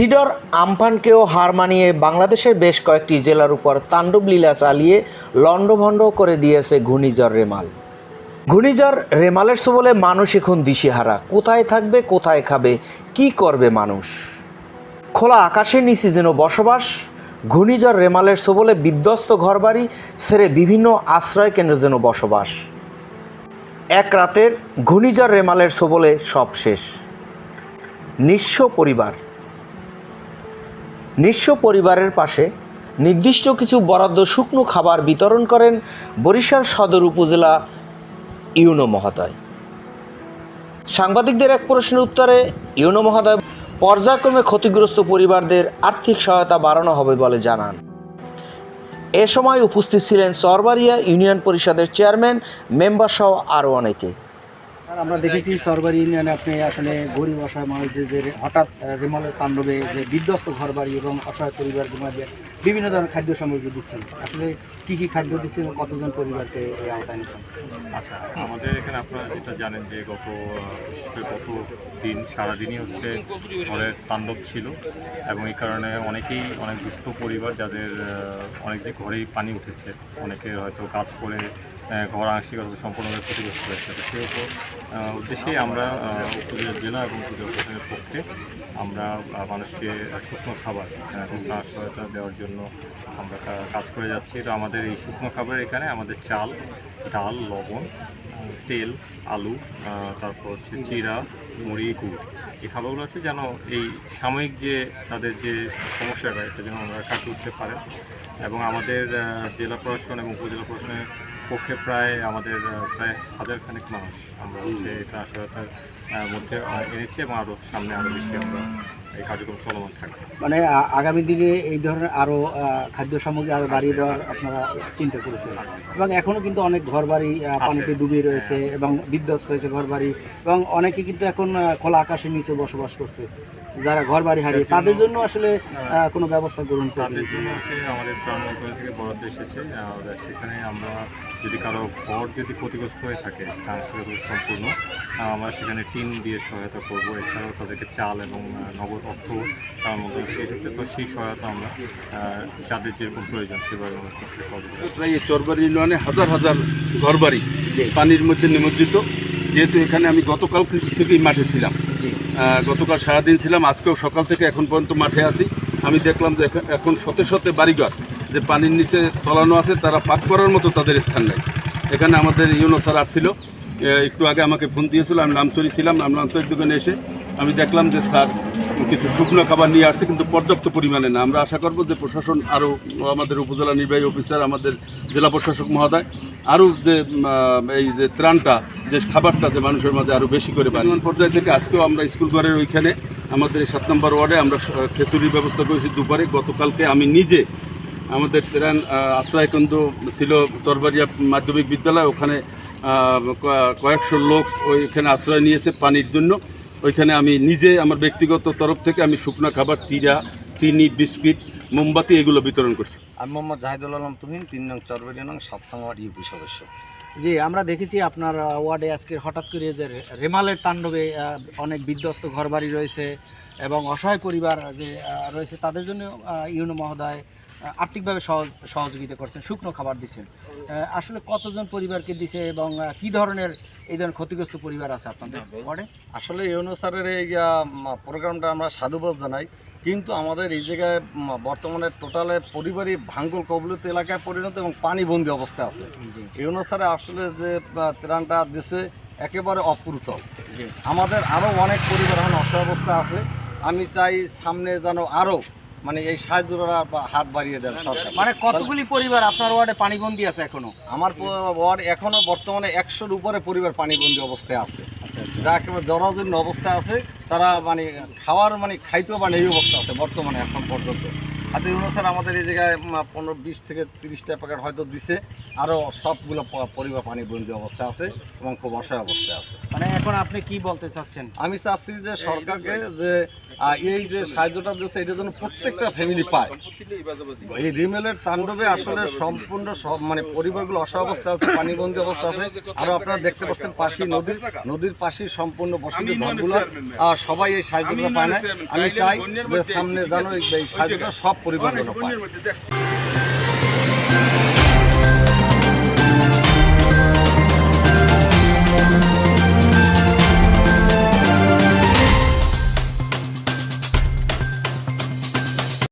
Cedar আমফানকেও হার মানিয়ে বাংলাদেশের বেশ কয়েকটি জেলার উপর তাণ্ডব লীলা চালিয়ে লণ্ডভণ্ড করে দিয়েছে ঘূর্ণিঝড় রেমাল। ঘূর্ণিঝড় রেমালের সবলে মানুষ এখন দিশেহারা। কোথায় থাকবে, কোথায় খাবে, কি করবে মানুষ? খোলা আকাশের নিচে যেন বসবাস, ঘূর্ণিঝড় রেমালের সবলে বিধ্বস্ত ঘরবাড়ি ছেড়ে বিভিন্ন আশ্রয় কেন্দ্র যেন বসবাস। এক রাতের ঘূর্ণিঝড় রেমালের সবলে সব শেষ। নিঃস্ব পরিবার নিঃস্ব পরিবারের পাশে নির্দিষ্ট কিছু বরাদ্দ শুকনো খাবার বিতরণ করেন বরিশাল সদর উপজেলা ইউনো মহোদয়। সাংবাদিকদের এক প্রশ্নের উত্তরে, ইউনো মহোদয়, পর্যায়ক্রমে ক্ষতিগ্রস্ত পরিবারদের আর্থিক সহায়তা বাড়ানো হবে বলে জানান। এ সময় উপস্থিত ছিলেন চরবাড়িয়া ইউনিয়ন পরিষদের চেয়ারম্যান, মেম্বার সহ আরও অনেকে। আমরা দেখেছি সরকারি ইউনিয়নে আপনি আসলে গরিব অসহায় মানুষদের যে হঠাৎ আহ, তাণ্ডবে যে বিধ্বস্ত ঘরবাড়ি এবং অসহায় পরিবারদের মাঝে বিভিন্ন ধরনের খাদ্য সামগ্রী দিচ্ছেন। আসলে কি কি খাদ্য দিচ্ছেন কতজন পরিবারকে এই আওতায় নিচ্ছেন আচ্ছা আমাদের এখানে আপনারা যেটা জানেন যে গত গত দিন সারাদিনই হচ্ছে ঝড়ের তাণ্ডব ছিল এবং এই কারণে অনেকেই অনেক দুস্থ পরিবার যাদের অনেক যে ঘরেই পানি উঠেছে অনেকে হয়তো কাজ করে ঘর আংশিক অথবা সম্পূর্ণভাবে ক্ষতিগ্রস্ত হয়েছে। তো সেই উদ্দেশ্যেই আমরা উপজেলা জেলা এবং উপজেলা প্রশাসনের পক্ষে আমরা মানুষকে শুকনো খাবার এবং তার সহায়তা দেওয়ার জন্য আমরা কাজ করে যাচ্ছি। তো আমাদের এই শুকনো খাবার এখানে আমাদের চাল, ডাল, লবণ তেল, আলু তারপর হচ্ছে চিরা মুড়ি, গুড়। এই খাবারগুলো আছে যেন এই সাময়িক যে তাদের যে সমস্যাটা, এটা যেন আমরা কাটিয়ে উঠতে পারেন। এবং আমাদের জেলা প্রশাসন এবং উপজেলা প্রশাসনের পক্ষে প্রায় আমাদের প্রায় হাজার খানেক মানুষ আমরা হচ্ছে এটা সহায়তার মধ্যে এনেছি এবং আরও সামনে আরও বেশি আমরা এই কার্যক্রম চলমান থাকবে। মানে আগামী দিনে এই ধরনের আরও খাদ্য সামগ্রী আরও বাড়িয়ে দেওয়ার আপনারা চিন্তা করেছেন। এবং এখনও কিন্তু অনেক ঘরবাড়ি আহ, পানিতে ডুবে রয়েছে এবং বিধ্বস্ত হয়েছে ঘরবাড়ি। এবং অনেকে কিন্তু এখন খোলা আকাশের নিচে বসবাস করছে। যারা ঘরবাড়ি হারিয়ে তাদের জন্য আসলে কোনো ব্যবস্থা গ্রহণ তাদের জন্য আমাদের ত্রাণ মন্ত্রণালয় থেকে বরাদ্দ এসেছে। সেখানে আমরা যদি কারও ঘর যদি ক্ষতিগ্রস্ত হয়ে থাকে আংশিক অথবা সম্পূর্ণ। আমরা সেখানে টিন দিয়ে সহায়তা করব। এছাড়াও তাদেরকে চাল এবং নগদ অর্থ তার মধ্যে এসেছে তো সেই সহায়তা আমরা যাদের যেরকম প্রয়োজন সেভাবে আমরা করতে সহযোগিতা প্রায় এই চরবাড়ি ইউনিয়নে হাজার হাজার ঘরবাড়ি পানির মধ্যে নিমজ্জিত। যেহেতু এখানে আমি গতকাল থেকেই মাঠে ছিলাম। গতকাল সারাদিন ছিলাম। আজকেও সকাল থেকে এখন পর্যন্ত মাঠে আছি। আমি দেখলাম যে এখন- এখন শতে শতে বাড়িঘর যে পানির নিচে তলানো আছে, তারা পাক করার মতো তাদের স্থান নেই। এখানে আমাদের ইউনো স্যার আসছিল। একটু আগে আমাকে ফোন দিয়েছিল, আমি নামচরি ছিলাম, আমি নামচরির দোকানে এসে আমি দেখলাম যে স্যার কিছু শুকনো খাবার নিয়ে আসছে, কিন্তু পর্যাপ্ত পরিমাণে না। আমরা আশা করব যে প্রশাসন আরও আমাদের উপজেলা নির্বাহী অফিসার, আমাদের জেলা প্রশাসক মহোদয় আরও যে এই যে ত্রাণটা, যে খাবারটা যে মানুষের মাঝে আরও বেশি করে বাড়ি পর্যায় থেকে আজকেও আমরা স্কুল ঘরের ওইখানে, আমাদের সাত নম্বর ওয়ার্ডে আমরা খেচুরির ব্যবস্থা করেছি দুপুরে। গতকালকে আমি নিজে আমাদের আহ, আশ্রয়কেন্দ্র ছিল চরবাড়িয়া মাধ্যমিক বিদ্যালয়। ওখানে ক- কয়েকশো লোক ওইখানে আশ্রয় নিয়েছে পানির জন্য। ওইখানে আমি নিজে আমার ব্যক্তিগত তরফ থেকে আমি শুকনো খাবার চিরা চিনি বিস্কিট মোমবাতি এগুলো বিতরণ করছি। আমি মোহাম্মদ জাহিদুল আলম তুহিন তিন নং চরবেরি নং সাত নং ওয়ার্ড ইউপি সদস্য। জি আমরা দেখেছি আপনার ওয়ার্ডে আজকে হঠাৎ করে যে রেমালের তাণ্ডবে অনেক বিধ্বস্ত ঘরবাড়ি রয়েছে এবং অসহায় পরিবার যে রয়েছে তাদের জন্য ইউনো মহোদয় আর্থিকভাবে সহজ সহযোগিতা করছেন শুকনো খাবার দিচ্ছেন। আসলে কতজন পরিবারকে দিছে এবং কি ধরনের এই ধরনের ক্ষতিগ্রস্ত পরিবার আছে আপনাদের ওয়ার্ডে? আসলে ইউনো স্যারের এই প্রোগ্রামটা আমরা সাধুবাদ জানাই। কিন্তু আমাদের এই জায়গায় বর্তমানে টোটালে পরিবারই ভাঙ্গল কবলিত এলাকায় পরিণত এবং পানিবন্দি অবস্থায় আছে। ইউনো স্যারে আসলে যে ত্রাণটা দিছে একেবারে অপ্রুত আমাদের আরও অনেক পরিবার এখন অসহায় অবস্থায় আছে। আমি চাই সামনে যেন আরও মানে এই সাহায্যরা বা হাত বাড়িয়ে দেন সরকার। মানে কতগুলি পরিবার আপনার ওয়ার্ডে পানিবন্দি আছে এখনও? আমার ওয়ার্ড এখনও বর্তমানে একশোর উপরে পরিবার পানিবন্দী অবস্থায় আছে। আচ্ছা আচ্ছা। যা একেবারে জরাজীর্ণ অবস্থায় আছে তারা মানে খাওয়ার মানে খাইতেও মানে এই অবস্থা আছে বর্তমানে এখন পর্যন্ত। আর হাতে স্যার আমাদের এই জায়গায় পনেরো বিশ থেকে তিরিশটা প্যাকেট হয়তো দিছে। আরও সবগুলো পরিবার পানিবন্দী অবস্থায় আছে এবং খুব অসহায় অবস্থায় আছে। মানে এখন আপনি কি বলতে চাচ্ছেন? আমি চাচ্ছি যে সরকারকে যে এই যে সাহায্যটা দিচ্ছে এটা যেন প্রত্যেকটা ফ্যামিলি পায়। এই রিমেলের তাণ্ডবে আসলে সম্পূর্ণ সব মানে পরিবারগুলো অবস্থা আছে পানিবন্দী অবস্থা আছে। আরও আপনারা দেখতে পাচ্ছেন পাশেই নদীর নদীর পাশেই সম্পূর্ণ বসতি ঘরগুলো। সবাই এই সাহায্যটা পায় না। আমি চাই যে সামনে জানো এই- এই সাহায্যটা সব পরিবারগুলো পায়।